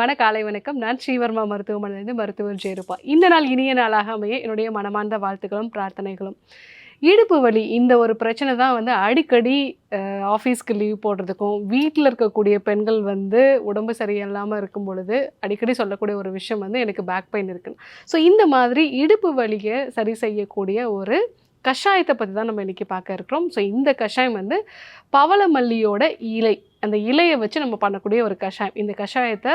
அன்பான காலை வணக்கம். நான் ஸ்ரீவர்மா மருத்துவமனையிலிருந்து மருத்துவர் ஜெயருப்பா இந்த நாள் இனிய நாளாக அமைய என்னுடைய மனமார்ந்த வாழ்த்துக்களும் பிரார்த்தனைகளும். இடுப்பு வலி இந்த ஒரு பிரச்சனை தான் வந்து அடிக்கடி ஆஃபீஸ்க்கு லீவ் போடுறதுக்கும் வீட்டில் இருக்கக்கூடிய பெண்கள் வந்து உடம்பு சரியில்லாமல் இருக்கும் பொழுது அடிக்கடி சொல்லக்கூடிய ஒரு விஷயம் வந்து எனக்கு பேக் பெயின் இருக்குன்னு ஸோ இந்த மாதிரி இடுப்பு வலியை சரி செய்யக்கூடிய ஒரு கஷாயத்தை பற்றி தான் நம்ம இன்றைக்கி பார்க்க இருக்கிறோம். ஸோ இந்த கஷாயம் வந்து பவளமல்லியோட இலை அந்த இலையை வச்சு நம்ம பண்ணக்கூடிய ஒரு கஷாயம். இந்த கஷாயத்தை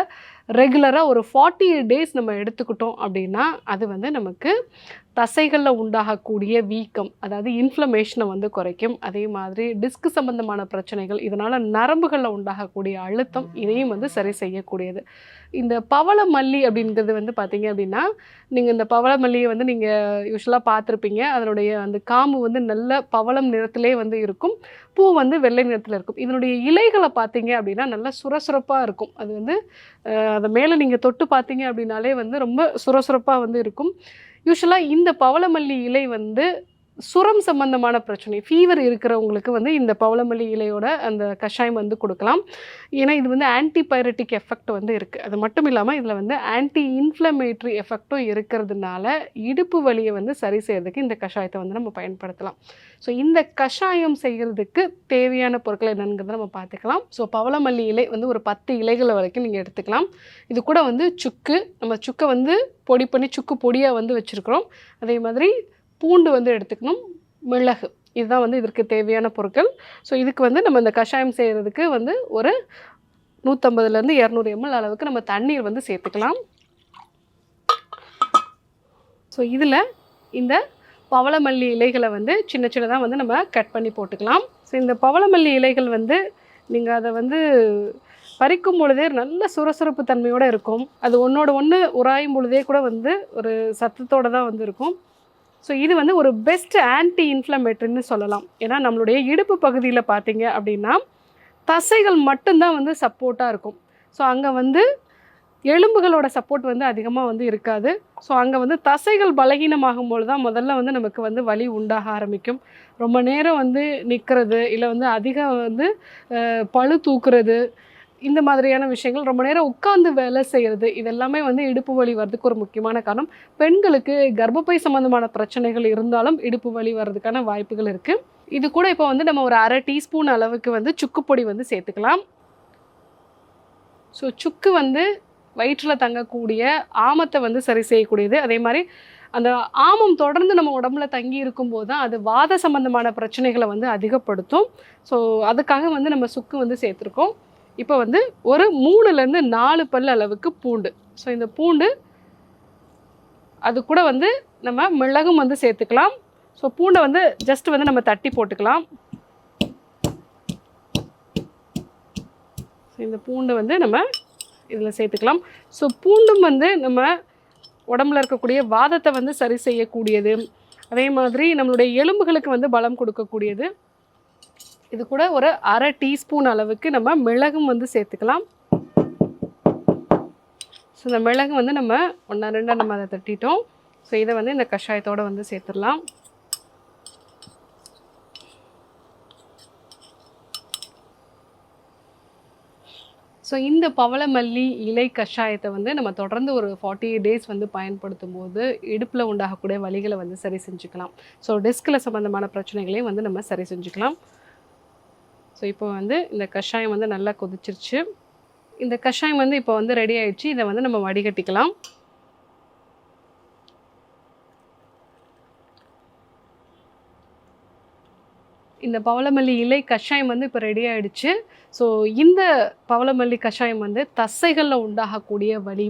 ரெகுலராக ஒரு ஃபார்ட்டி டேஸ் நம்ம எடுத்துக்கிட்டோம் அப்படின்னா அது வந்து நமக்கு தசைகளில் உண்டாகக்கூடிய வீக்கம் அதாவது இன்ஃப்ளமேஷனை வந்து குறைக்கும். அதே மாதிரி டிஸ்க் சம்பந்தமான பிரச்சனைகள் இதனால் நரம்புகளில் உண்டாகக்கூடிய அழுத்தம் இதையும் வந்து சரி செய்யக்கூடியது. இந்த பவள மல்லி அப்படிங்கிறது வந்து பார்த்தீங்க அப்படின்னா நீங்கள் இந்த பவள மல்லியை வந்து நீங்கள் யூஸ்வலாக பார்த்துருப்பீங்க. அதனுடைய அந்த காம்பு வந்து நல்ல பவளம் நிறத்திலே வந்து இருக்கும். பூ வந்து வெள்ளை நிறத்தில் இருக்கும். இதனுடைய இலைகளை பார்த்தீங்க அப்படின்னா நல்லா சுரசுரப்பாக இருக்கும். அது வந்து அதை மேலே நீங்கள் தொட்டு பார்த்தீங்க அப்படின்னாலே வந்து ரொம்ப சுரசுரப்பாக வந்து இருக்கும். யூஸ்வலாக இந்த பவளமல்லி இலை வந்து சுரம் சம்பந்தமான பிரச்சனை ஃபீவர் இருக்கிறவங்களுக்கு வந்து இந்த பவளமல்லி இலையோட அந்த கஷாயம் வந்து கொடுக்கலாம். ஏன்னா இது வந்து ஆன்டிபைரட்டிக் எஃபெக்ட் வந்து இருக்குது அது மட்டும் இல்லாமல் இதில் வந்து ஆன்டி இன்ஃப்ளமேட்ரி எஃபெக்டும் இருக்கிறதுனால இடுப்பு வலியை வந்து சரி செய்கிறதுக்கு இந்த கஷாயத்தை வந்து நம்ம பயன்படுத்தலாம். ஸோ இந்த கஷாயம் செய்கிறதுக்கு தேவையான பொருட்கள் என்னங்கிறத நம்ம பார்த்துக்கலாம். ஸோ பவளமல்லி இலை வந்து ஒரு பத்து இலைகளை வரைக்கும் நீங்கள் எடுத்துக்கலாம். இது கூட வந்து சுக்கு. நம்ம சுக்கை வந்து பொடி பண்ணி சுக்கு பொடியாக வந்து வச்சுருக்கிறோம். அதே மாதிரி பூண்டு வந்து எடுத்துக்கணும். மிளகு. இதுதான் வந்து இதற்கு தேவையான பொருட்கள். ஸோ இதுக்கு வந்து நம்ம இந்த கஷாயம் செய்கிறதுக்கு வந்து ஒரு நூற்றம்பதுலேருந்து இரநூறு எம்எல் அளவுக்கு நம்ம தண்ணீர் வந்து சேர்த்துக்கலாம். ஸோ இதில் இந்த பவளமல்லி இலைகளை வந்து சின்ன சின்னதாக வந்து நம்ம கட் பண்ணி போட்டுக்கலாம். ஸோ இந்த பவளமல்லி இலைகள் வந்து நீங்கள் அதை வந்து பறிக்கும் பொழுதே நல்ல சுரசுரப்பு தன்மையோடு இருக்கும். அது ஒன்றோட ஒன்று உராயும் பொழுதே கூட வந்து ஒரு சத்தத்தோடு தான் வந்து இருக்கும். ஸோ இது வந்து ஒரு பெஸ்ட் ஆன்டி இன்ஃப்ளமேட்டரின்னு சொல்லலாம். ஏன்னா நம்மளுடைய இடுப்பு பகுதியில் பார்த்தீங்க அப்படின்னா தசைகள் மட்டும்தான் வந்து சப்போர்ட்டாக இருக்கும். ஸோ அங்கே வந்து எலும்புகளோட சப்போர்ட் வந்து அதிகமாக வந்து இருக்காது. ஸோ அங்கே வந்து தசைகள் பலகீனமாகும் பொழுது தான் முதல்ல வந்து நமக்கு வந்து வலி உண்டாக ஆரம்பிக்கும். ரொம்ப நேரம் வந்து நிற்கிறது இல்லை வந்து அதிகம் வந்து பழு பளு தூக்குறது இந்த மாதிரியான விஷயங்கள் ரொம்ப நேரம் உட்காந்து வேலை செய்கிறது இதெல்லாமே வந்து இடுப்பு வலி வர்றதுக்கு ஒரு முக்கியமான காரணம். பெண்களுக்கு கர்ப்பப்பை சம்மந்தமான பிரச்சனைகள் இருந்தாலும் இடுப்பு வலி வர்றதுக்கான வாய்ப்புகள் இருக்குது இது கூட இப்போ வந்து நம்ம ஒரு அரை டீஸ்பூன் அளவுக்கு வந்து சுக்கு பொடி வந்து சேர்த்துக்கலாம். ஸோ சுக்கு வந்து வயிற்றில் தங்கக்கூடிய ஆமத்தை வந்து சரி செய்யக்கூடியது. அதே மாதிரி அந்த ஆமம் தொடர்ந்து நம்ம உடம்புல தங்கி இருக்கும்போது தான் அது வாத சம்பந்தமான பிரச்சனைகளை வந்து அதிகப்படுத்தும். ஸோ அதுக்காக வந்து நம்ம சுக்கு வந்து சேர்த்துருக்கோம். இப்போ வந்து ஒரு மூணுலேருந்து நாலு பல் அளவுக்கு பூண்டு. ஸோ இந்த பூண்டு அது கூட வந்து நம்ம மிளகும் வந்து சேர்த்துக்கலாம். ஸோ பூண்டை வந்து ஜஸ்ட் வந்து நம்ம தட்டி போட்டுக்கலாம். ஸோ இந்த பூண்டை வந்து நம்ம இதில் சேர்த்துக்கலாம். ஸோ பூண்டும் வந்து நம்ம உடம்புல இருக்கக்கூடிய வாதத்தை வந்து சரி செய்யக்கூடியது. அதே மாதிரி நம்மளுடைய எலும்புகளுக்கு வந்து பலம் கொடுக்கக்கூடியது. இது கூட ஒரு அரை டீஸ்பூன் அளவுக்கு நம்ம மிளகும் வந்து சேர்த்துக்கலாம். ஸோ இந்த மிளகு வந்து நம்ம ஒன்றா ரெண்டாக நம்ம அதை தட்டிட்டோம். ஸோ இதை வந்து இந்த கஷாயத்தோடு வந்து சேர்த்துடலாம். ஸோ இந்த பவளமல்லி இலை கஷாயத்தை வந்து நம்ம தொடர்ந்து ஒரு ஃபார்ட்டி டேஸ் வந்து பயன்படுத்தும் போது இடுப்பில் உண்டாகக்கூடிய வலிகளை வந்து சரி செஞ்சுக்கலாம். ஸோ டெஸ்கில் சம்மந்தமான பிரச்சனைகளையும் வந்து நம்ம சரி செஞ்சுக்கலாம். ஸோ இப்போ வந்து இந்த கஷாயம் வந்து நல்லா கொதிச்சிருச்சு. இந்த கஷாயம் வந்து இப்போ வந்து ரெடி ஆயிடுச்சு. இதை வந்து நம்ம வடிகட்டிக்கலாம். இந்த பவளமல்லி இலை கஷாயம் வந்து இப்போ ரெடி ஆகிடுச்சு ஸோ இந்த பவளமல்லி கஷாயம் வந்து தசைகளில் உண்டாகக்கூடிய வலி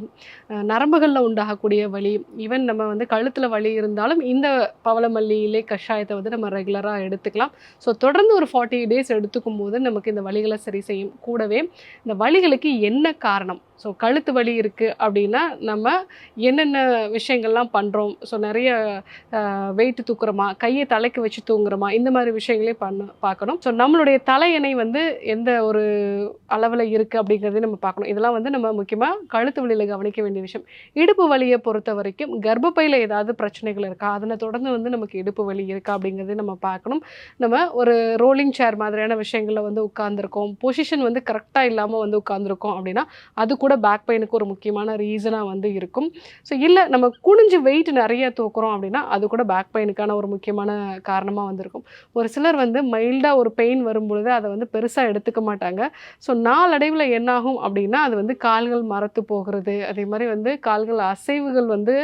நரம்புகளில் உண்டாகக்கூடிய வலி ஈவன் நம்ம வந்து கழுத்தில் வலி இருந்தாலும் இந்த பவளமல்லி இலை கஷாயத்தை வந்து நம்ம ரெகுலராக எடுத்துக்கலாம். ஸோ தொடர்ந்து ஒரு ஃபார்ட்டி டேஸ் எடுத்துக்கும் போது நமக்கு இந்த வலிகளை சரி செய்யும். கூடவே இந்த வலிகளுக்கு என்ன காரணம்? ஸோ கழுத்து வலி இருக்குது அப்படின்னா நம்ம என்னென்ன விஷயங்கள்லாம் பண்ணுறோம் ஸோ நிறைய வெயிட் தூக்குறோமா? கையை தலைக்கு வச்சு தூங்குறோமா? இந்த மாதிரி விஷயங்களே பண்ண பார்க்கணும். ஸோ நம்மளுடைய தலையணை வந்து எந்த ஒரு அளவில் இருக்குது அப்படிங்கிறதையும் நம்ம பார்க்கணும். இதெல்லாம் வந்து நம்ம முக்கியமாக கழுத்து வலியில் கவனிக்க வேண்டிய விஷயம். இடுப்பு வலியை பொறுத்த வரைக்கும் கர்ப்பப்பையில் ஏதாவது பிரச்சனைகள் இருக்கா? அதனை தொடர்ந்து வந்து நமக்கு இடுப்பு வலி இருக்கா? அப்படிங்கிறதையும் நம்ம பார்க்கணும். நம்ம ஒரு ரோலிங் சேர் மாதிரியான விஷயங்களில் வந்து உட்காந்துருக்கோம் பொசிஷன் வந்து கரெக்டாக இல்லாமல் வந்து உட்காந்துருக்கோம் அப்படின்னா அது கூட பேக் பெயினுக்கு ஒரு முக்கியமான ரீசனாக வந்து இருக்கும். ஸோ இல்லை நம்ம குனிஞ்சு வெயிட் நிறைய தூக்குறோம் அப்படின்னா அது கூட பேக் பெயினுக்கான ஒரு முக்கியமான காரணமாக வந்திருக்கும். ஒரு சிலர் வந்து மைல்டாக ஒரு பெயின் வரும்பொழுது அதை வந்து பெருசாக எடுத்துக்க மாட்டாங்க. ஸோ நாளடைவில் என்னாகும் அப்படின்னா அது வந்து கால்கள் மரத்து போகிறது. அதே மாதிரி வந்து கால்கள் அசைவுகள் வந்து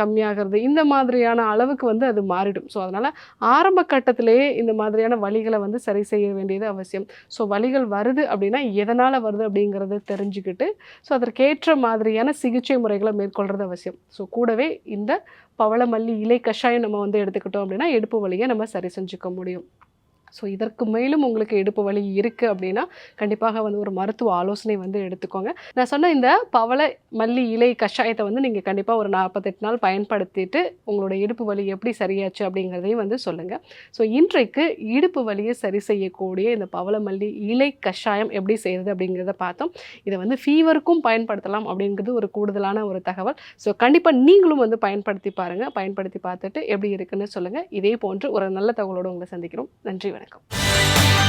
கம்மியாகிறது. இந்த மாதிரியான அளவுக்கு வந்து அது மாறிடும். ஸோ அதனால் ஆரம்ப கட்டத்திலேயே இந்த மாதிரியான வழிகளை வந்து சரி செய்ய வேண்டியது அவசியம். ஸோ வலிகள் வருது அப்படின்னா எதனால் வருது அப்படிங்கிறத தெரிஞ்சுக்கிட்டு ஸோ அதற்கேற்ற மாதிரியான சிகிச்சை முறைகளை மேற்கொள்கிறது அவசியம். ஸோ கூடவே இந்த பவளமல்லி இலை கஷாயம் நம்ம வந்து எடுத்துக்கிட்டோம் அப்படின்னா எடுப்பு வழியை நம்ம சரி செஞ்சுக்க முடியும். ஸோ இதற்கு மேலும் உங்களுக்கு இடுப்பு வலி இருக்குது அப்படின்னா கண்டிப்பாக வந்து ஒரு மருத்துவ ஆலோசனை வந்து எடுத்துக்கோங்க. நான் சொன்ன இந்த பவள மல்லி இலை கஷாயத்தை வந்து நீங்கள் கண்டிப்பாக ஒரு நாற்பத்தெட்டு நாள் பயன்படுத்திட்டு உங்களோட இடுப்பு வலி எப்படி சரியாச்சு அப்படிங்கிறதையும் வந்து சொல்லுங்கள் ஸோ இன்றைக்கு இடுப்பு வலியை சரி செய்யக்கூடிய இந்த பவள மல்லி இலை கஷாயம் எப்படி செய்கிறது அப்படிங்கிறத பார்த்தோம். இதை வந்து ஃபீவருக்கும் பயன்படுத்தலாம் அப்படிங்கிறது ஒரு கூடுதலான ஒரு தகவல். ஸோ கண்டிப்பாக நீங்களும் வந்து பயன்படுத்தி பாருங்கள் பயன்படுத்தி பார்த்துட்டு எப்படி இருக்குன்னு சொல்லுங்கள் இதே போன்று ஒரு நல்ல தகவலோடு உங்களை சந்திக்கிறோம். நன்றி வணக்கம். ないかも。